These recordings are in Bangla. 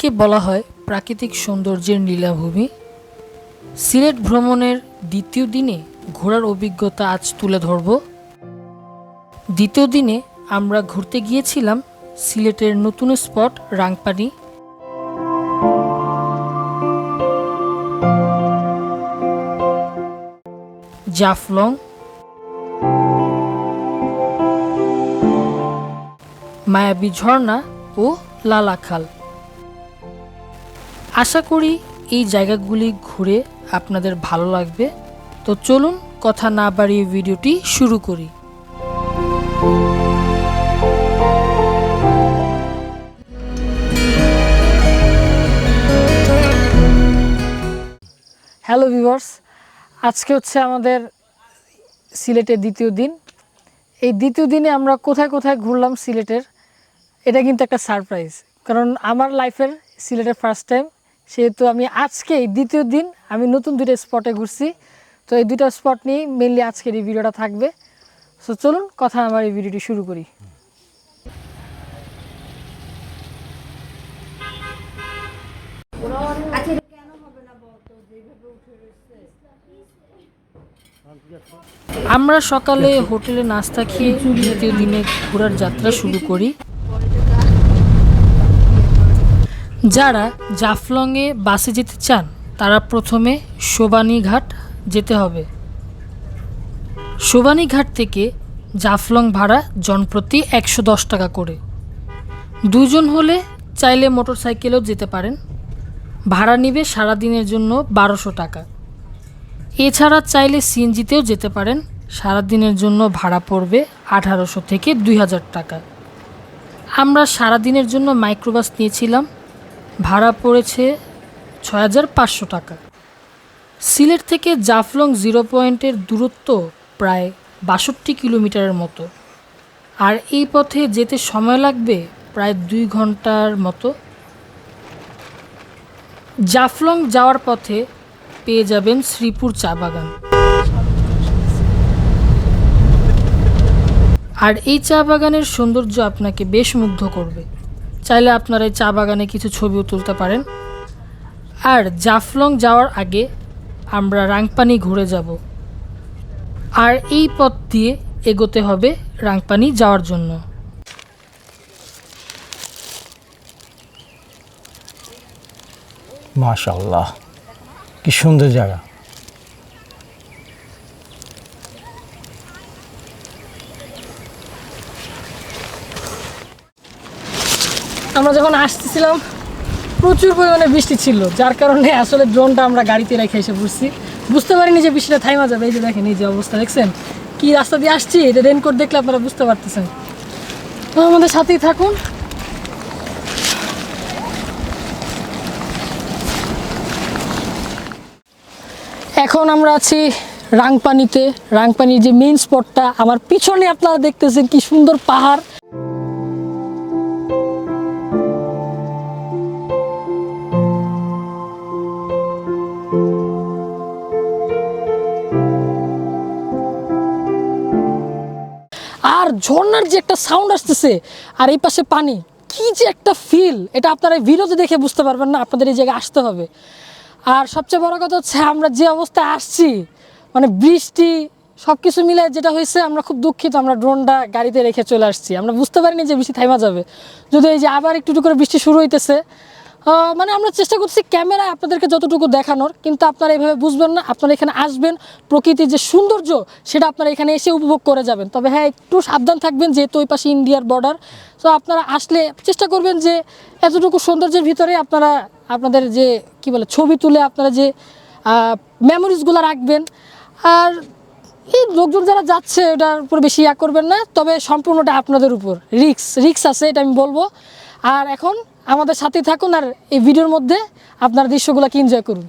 সিলেটকে বলা হয় প্রাকৃতিক সৌন্দর্যের নীলাভূমি? সিলেট ভ্রমণের দ্বিতীয় দিনে ঘোরার অভিজ্ঞতা আজ তুলে ধরব। দ্বিতীয় দিনে আমরা ঘুরতে গিয়েছিলাম সিলেটের নতুন স্পট রাংপানি। জাফলং। মায়াবী ঝর্ণা ও লালাখাল। আশা করি এই জায়গাগুলি ঘুরে আপনাদের ভালো লাগবে। তো চলুন কথা না বাড়িয়ে ভিডিওটি শুরু করি। হ্যালো ভিউয়ার্স আজকে হচ্ছে আমাদের সিলেটের দ্বিতীয় দিন। এই দ্বিতীয় দিনে আমরা কোথায় কোথায় ঘুরলাম সিলেটের, এটা কিন্তু একটা সারপ্রাইজ কারণ আমার লাইফের সিলেটের ফার্স্ট টাইম সেহেতু আমি আজকে এই দ্বিতীয় দিন আমি নতুন দুটো স্পটে ঘুরছি। তো এই দুটো স্পট নিয়েই মেনলি আজকের এই ভিডিওটা থাকবে। সো চলুন কথা আমার এই ভিডিওটি শুরু করি। আমরা সকালে হোটেলে নাস্তা খেয়ে দ্বিতীয় দিনে ঘোরার যাত্রা শুরু করি। যারা জাফলংয়ে বাসে যেতে চান, তারা প্রথমে শোবানীঘাট যেতে হবে। শোবানীঘাট থেকে জাফলং ভাড়া জনপ্রতি একশো দশ টাকা করে। দুজন হলে চাইলে মোটর সাইকেলেও যেতে পারেন। ভাড়া নিবে সারাদিনের জন্য বারোশো টাকা। এছাড়া চাইলে সিএনজিতেও যেতে পারেন। সারাদিনের জন্য ভাড়া পড়বে আঠারোশো থেকে দুই হাজার টাকা। আমরা সারাদিনের জন্য মাইক্রোবাস নিয়েছিলাম। ভাড়া পড়েছে ছয় হাজার পাঁচশো টাকা। সিলেট থেকে জাফলং জিরো পয়েন্টের দূরত্ব প্রায় বাষট্টি কিলোমিটারের মতো। আর এই পথে যেতে সময় লাগবে প্রায় দুই ঘণ্টার মতো। জাফলং যাওয়ার পথে পেয়ে যাবেন শ্রীপুর চা বাগান। আর এই চা বাগানের সৌন্দর্য আপনাকে বেশ মুগ্ধ করবে। চাইলে আপনারা এই চা বাগানে কিছু ছবিও তুলতে পারেন। আর জাফলং যাওয়ার আগে আমরা রাংপানি ঘুরে যাব। আর এই পথ দিয়ে এগোতে হবে রাংপানি যাওয়ার জন্য। মাশাল্লাহ কি সুন্দর জায়গা। আমরা যখন আসতেছিলাম, প্রচুর পরিমাণে বৃষ্টি ছিল, যার কারণে আসলে ড্রোনটা আমরা গাড়িতে রেখে এসে পড়ছি বুঝতে পারিনি যে বৃষ্টিটা থাইমা যাবে। এই যে দেখেন, এই যে অবস্থা, দেখছেন? কি রাস্তা দিয়ে আসছি? এটা রেনকোট দেখলে আপনারা বুঝতে পারতেছেন। আমাদের সাথেই থাকুন। এখন আমরা আছি রাংপানিতে। রাংপানির যে মেইন স্পটটা আমার পিছনে আপনারা দেখতেছেন কি সুন্দর পাহাড়। আর ঝর্ণার যে একটা সাউন্ড আসতেছে, আর এই পাশে পানি, কি যে একটা ফিল এটা আপনারা ভিডিওতে দেখে বুঝতে পারবেন না, আপনাদের এই জায়গায় আসতে হবে। আর সবচেয়ে বড় কথা হচ্ছে, আমরা যে অবস্থায় আসছি মানে বৃষ্টি সব কিছু মিলে যেটা হয়েছে, আমরা খুব দুঃখিত, আমরা ড্রোনটা গাড়িতে রেখে চলে আসছি। আমরা বুঝতে পারিনি যে বৃষ্টি থাইমা যাবে। যদি এই যে আবার একটু করে বৃষ্টি শুরু হইতেছে মানে আমরা চেষ্টা করছি ক্যামেরায় আপনাদেরকে যতটুকু দেখানোর, কিন্তু আপনারা এইভাবে বুঝবেন না, আপনারা এখানে আসবেন, প্রকৃতির যে সৌন্দর্য, সেটা আপনারা এখানে এসে উপভোগ করে যাবেন। তবে হ্যাঁ একটু সাবধান থাকবেন, যেহেতু ওই পাশে ইন্ডিয়ার বর্ডার তো আপনারা আসলে চেষ্টা করবেন যে এতটুকু সৌন্দর্যের ভিতরে আপনারা, আপনাদের যে, কি বলে, ছবি তুলে আপনারা যে মেমোরিজগুলো রাখবেন। আর এই লোকজন যারা যাচ্ছে, ওটার উপর বেশি ইয়া করবেন না, তবে সম্পূর্ণটা আপনাদের উপর। রিক্স রিক্স আছে, এটা আমি বলব। আর এখন আমাদের সাথে থাকুন আর এই ভিডিওর মধ্যে আপনার দৃশ্যগুলোকে এনজয় করুন।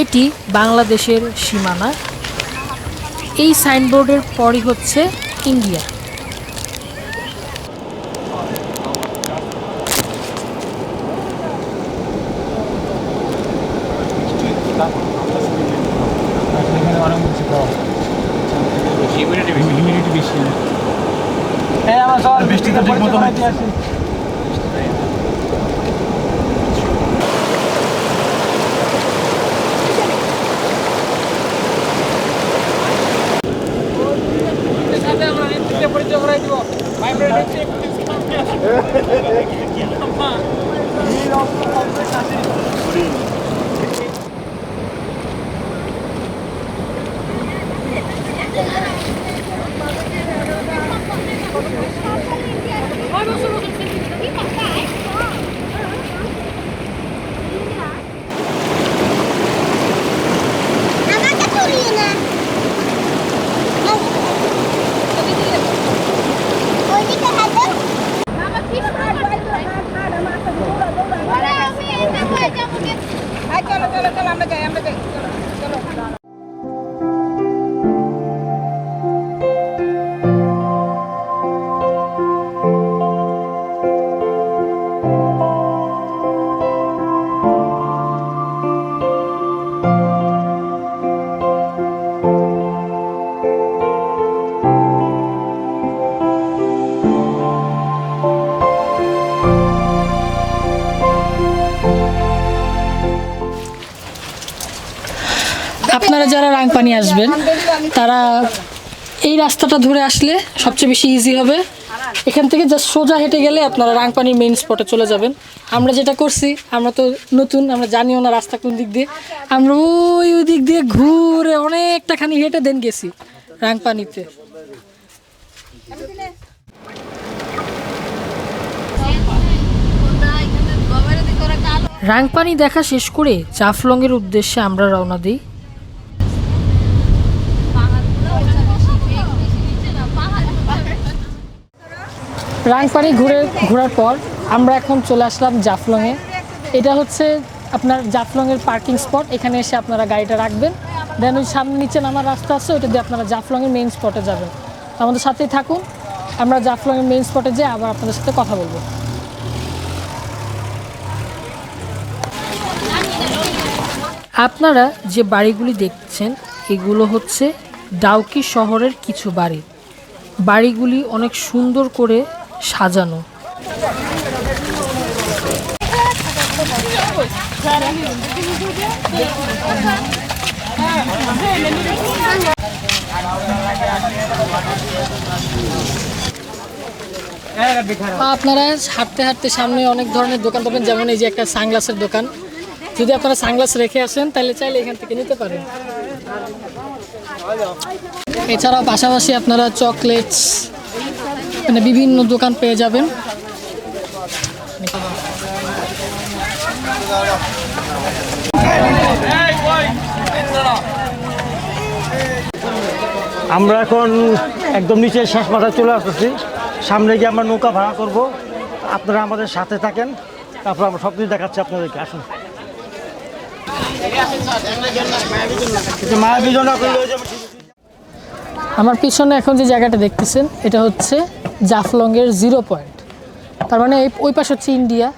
এটি বাংলাদেশের সীমানা। এই সাইনবোর্ডের পরই হচ্ছে ইন্ডিয়া হিউমিডিটি বেশি হ্যাঁ আমার সবার বৃষ্টি দেখছি তো ঠিক মতো আমাকে রাংপানি আসবেন, তারা এই রাস্তাটা ধরে আসলে সবচেয়ে বেশি ইজি হবে। এখান থেকে জাস্ট সোজা হেঁটে গেলে আপনারা রাংপানির মেইন স্পটে চলে যাবেন। আমরা যেটা করছি, আমরা তো নতুন, আমরা জানিও না রাস্তা কোন দিক দিয়ে। আমরা ওই ওই দিক দিয়ে ঘুরে অনেকটা খানি হেঁটে দেন গেছি রাংপানিতে রাংপানি দেখা শেষ করে জাফলংয়ের উদ্দেশ্যে আমরা রওনা দিই। রাংপানি ঘুরে, ঘোরার পর আমরা এখন চলে আসলাম জাফলংয়ে। এটা হচ্ছে আপনার জাফলংয়ের পার্কিং স্পট, এখানে এসে আপনারা গাড়িটা রাখবেন। দেন ওই সামনে নিচে নামার রাস্তা আছে, ওইটা দিয়ে আপনারা জাফলংয়ের মেইন স্পটে যাবেন। আমাদের সাথেই থাকুন, আমরা জাফলংয়ের মেইন স্পটে যেয়ে আবার আপনাদের সাথে কথা বলব। আপনারা যে বাড়িগুলি দেখছেন, এগুলো হচ্ছে ডাউকি শহরের কিছু বাড়ি। বাড়িগুলি অনেক সুন্দর করে সাজানো। আপনারা হাঁটতে হাঁটতে সামনে অনেক ধরনের দোকান পাবেন, যেমন এই যে একটা সানগ্লাসের দোকান। যদি আপনারা সানগ্লাস রেখে আসেন, তাহলে চাইলে এখান থেকে নিতে পারেন। এছাড়াও পাশাপাশি আপনারা চকলেটস মানে বিভিন্ন দোকান পেয়ে যাবেন। আমরা এখন একদম নিচে শেষ মাথায় চলে আসতেছি। সামনে গিয়ে আমরা নৌকা ভাড়া করব। আপনারা আমাদের সাথে থাকেন। তারপর আমরা সব কিছু দেখাচ্ছি আপনাদেরকে। আসুন। মায়াবী। আমার পিছনে এখন যে জায়গাটা দেখতেছেন এটা হচ্ছে জাফলংয়ের জিরো পয়েন্ট তার মানে এই ওই পাশে হচ্ছে ইন্ডিয়া।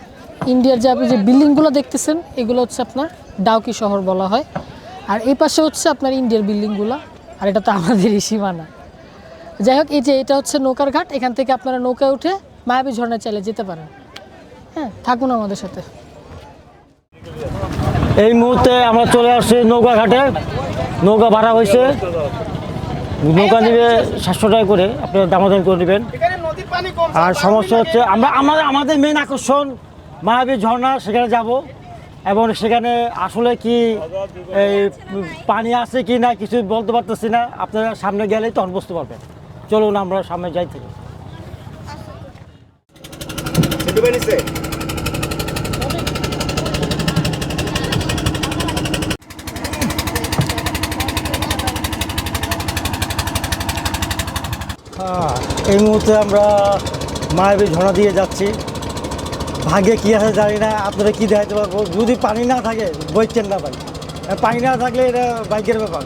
ইন্ডিয়ার যে আপনি যে বিল্ডিংগুলো দেখতেছেন এগুলো হচ্ছে আপনার ডাউকি শহর বলা হয়। আর এই পাশে হচ্ছে আপনার ইন্ডিয়ার বিল্ডিংগুলো আর এটা তো আমাদেরই সীমানা। যাই হোক এই যে এটা হচ্ছে নৌকার ঘাট এখান থেকে আপনারা নৌকায় উঠে মায়াবী ঝর্ণায় চাইলে যেতে পারেন। হ্যাঁ থাকুন আমাদের সাথে। এই মুহূর্তে আমরা চলে আসছি নৌকা ঘাটে। নৌকা ভাড়া হয়েছে। নৌকা নিবে সাতশো টাকা করে আপনারা দামাদামি করে নেবেন। আর সমস্যা হচ্ছে আমরা আমাদের আমাদের মেন আকর্ষণ মায়াবী ঝর্ণা সেখানে যাব। এবং সেখানে আসলে কি এই পানি আছে কি না কিছু বলতে পারতেছি না। আপনারা সামনে গেলেই তখন বুঝতে পারবেন। চলুন আমরা সামনে যাই থেকে। এই মুহূর্তে আমরা মায়াবী ঝর্ণা দিয়ে যাচ্ছি। ভাগে কী আছে জানি না আপনারা কী দেখাইতে পারব? যদি পানি না থাকে বইছেন না আর পানি না থাকলে এটা বাইকের ব্যাপার।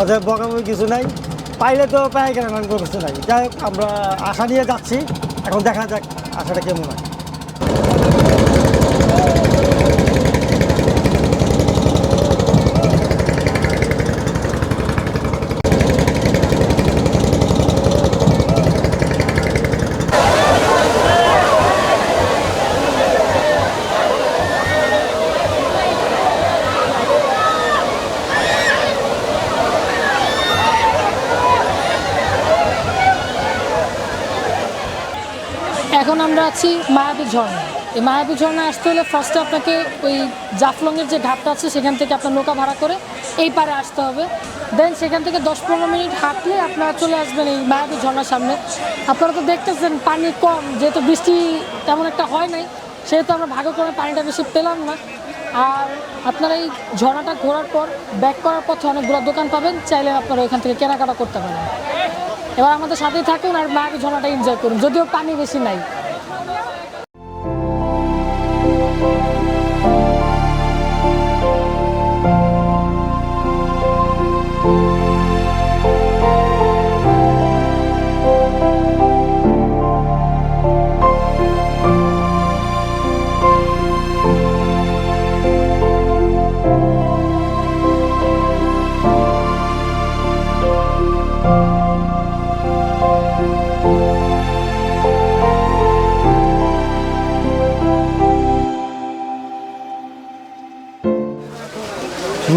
অতএব বকাবকি কিছু নাই। পাইলে তো পায় কেন কিছু নাই যাই হোক, আমরা আশা নিয়ে যাচ্ছি। এখন দেখা যাক, আশাটা কেমন হয় এখন আমরা আছি মায়াবী ঝর্ণা। এই মায়াবী ঝর্ণা আসতে হলে ফার্স্টে আপনাকে ওই জাফলংয়ের যে ঘাটটা আছে, সেখান থেকে আপনার নৌকা ভাড়া করে এই পারে আসতে হবে। দেন সেখান থেকে দশ পনেরো মিনিট হাঁটলে আপনারা চলে আসবেন এই মায়াবী ঝর্ণার সামনে। আপনারা তো দেখতেছেন, পানি কম, যেহেতু বৃষ্টি তেমন একটা হয় নাই, সেহেতু আমরা ভালো করে পানিটা বেশি পেলাম না। আর আপনারা এই ঝর্ণাটা ঘোরার পর ব্যাক করার পথে অনেকগুলো দোকান পাবেন, চাইলে আপনারা ওইখান থেকে কেনাকাটা করতে পারেন। এবার আমাদের সাথেই থাকুন আর মায়াবী ঝর্ণাটা এনজয় করুন, যদিও পানি বেশি নাই।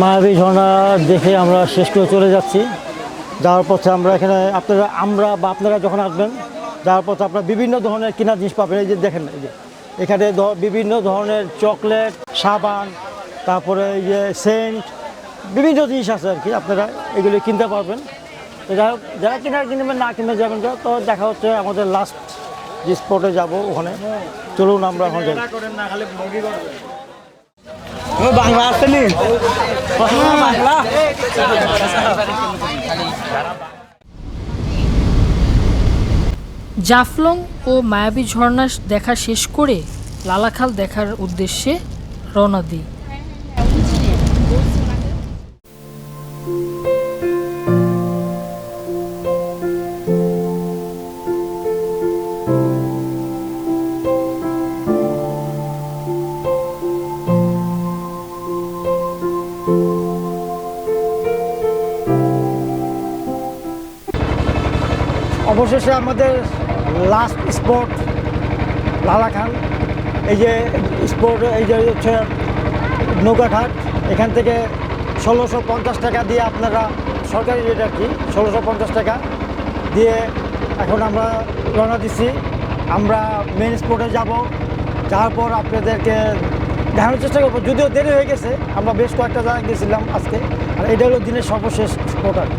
মায়াবী ঝর্ণা দেখে আমরা শেষ করে চলে যাচ্ছি। যাওয়ার পথে আমরা এখানে আপনারা আমরা বা আপনারা যখন আসবেন যাওয়ার পথে আপনারা বিভিন্ন ধরনের কেনা জিনিস পাবেন। এই যে দেখেন এই যে এখানে বিভিন্ন ধরনের চকলেট সাবান তারপরে এই যে সেন্ট বিভিন্ন জিনিস আছে আর কি আপনারা এগুলি কিনতে পারবেন। তো যাই হোক, যারা কেনার কিনবেন না কিনে যাবেন তো তো দেখা হচ্ছে আমাদের লাস্ট যে স্পটে যাব ওখানে। চলুন আমরা এখন যাই। বাংলা বাংলা জাফলং ও মায়াবী ঝর্ণা দেখা শেষ করে লালাখাল দেখার উদ্দেশ্যে রওনা দিই। অবশেষে আমাদের লাস্ট স্পট লালাখান। এই যে স্পট এই যে হচ্ছে নৌকাঘাট, এখান থেকে ষোলোশো পঞ্চাশ টাকা দিয়ে আপনারা সরকারি রেট আর কি, ষোলোশো পঞ্চাশ টাকা দিয়ে এখন আমরা রওনা দিচ্ছি। আমরা মেন স্পটে যাব, যাওয়ার পর আপনাদেরকে দেখানোর চেষ্টা করব। যদিও দেরি হয়ে গেছে, আমরা বেশ কয়েকটা জায়গায় গেছিলাম আজকে, আর এটা হলো দিনের সর্বশেষ স্পট আর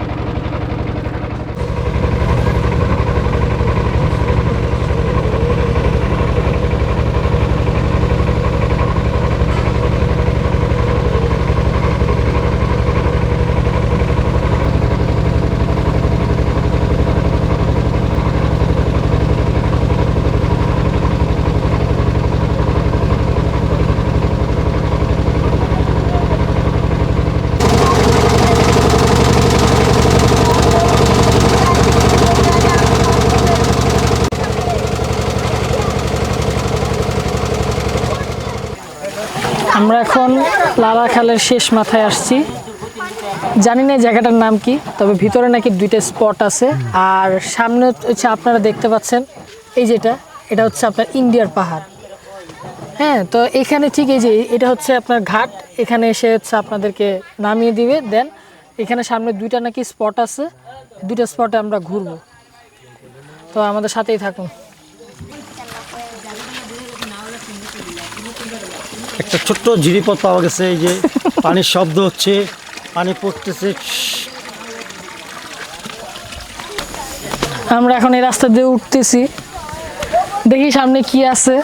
আমরা এখন লালাখালের শেষ মাথায় আসছি। জানি না জায়গাটার নাম কি, তবে ভিতরে নাকি দুইটা স্পট আছে। আর সামনে হচ্ছে আপনারা দেখতে পাচ্ছেন, এই যেটা এটা হচ্ছে আপনার ইন্ডিয়ার পাহাড়। হ্যাঁ তো এখানে ঠিক এই যে, এটা হচ্ছে আপনার ঘাট, এখানে এসে হচ্ছে আপনাদেরকে নামিয়ে দিবে, দেন এখানে সামনে দুইটা নাকি স্পট আছে, দুইটা স্পটে আমরা ঘুরবো। তো আমাদের সাথেই থাকুন। একটা ছোট্ট ঝিরিপথ পাওয়া গেছে, এই যে পানির শব্দ হচ্ছে, পানি পড়তেছে, আমরা এখন এই রাস্তা দিয়ে উঠতেছি। দেখি সামনে কি আছে।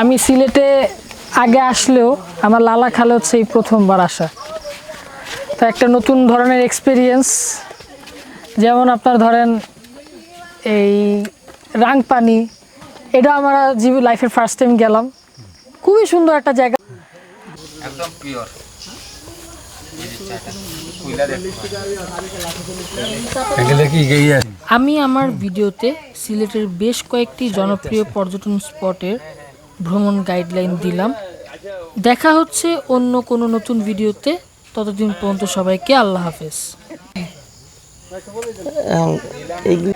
আমি সিলেটে আগে আসলেও আমার লালা খালে হচ্ছে এই প্রথমবার আসা। তো একটা নতুন ধরনের এক্সপিরিয়েন্স যেমন আপনার ধরেন এই রাংপানি এটা আমার জীবন লাইফের ফার্স্ট টাইম গেলাম। খুবই সুন্দর একটা জায়গা। একদম পিওর আমি আমার ভিডিওতে সিলেটের বেশ কয়েকটি জনপ্রিয় পর্যটন স্পটের ভ্রমণ গাইডলাইন দিলাম। দেখা হচ্ছে অন্য কোনো নতুন ভিডিওতে। ততদিন পর্যন্ত সবাইকে আল্লাহ হাফেজ। এইগুলি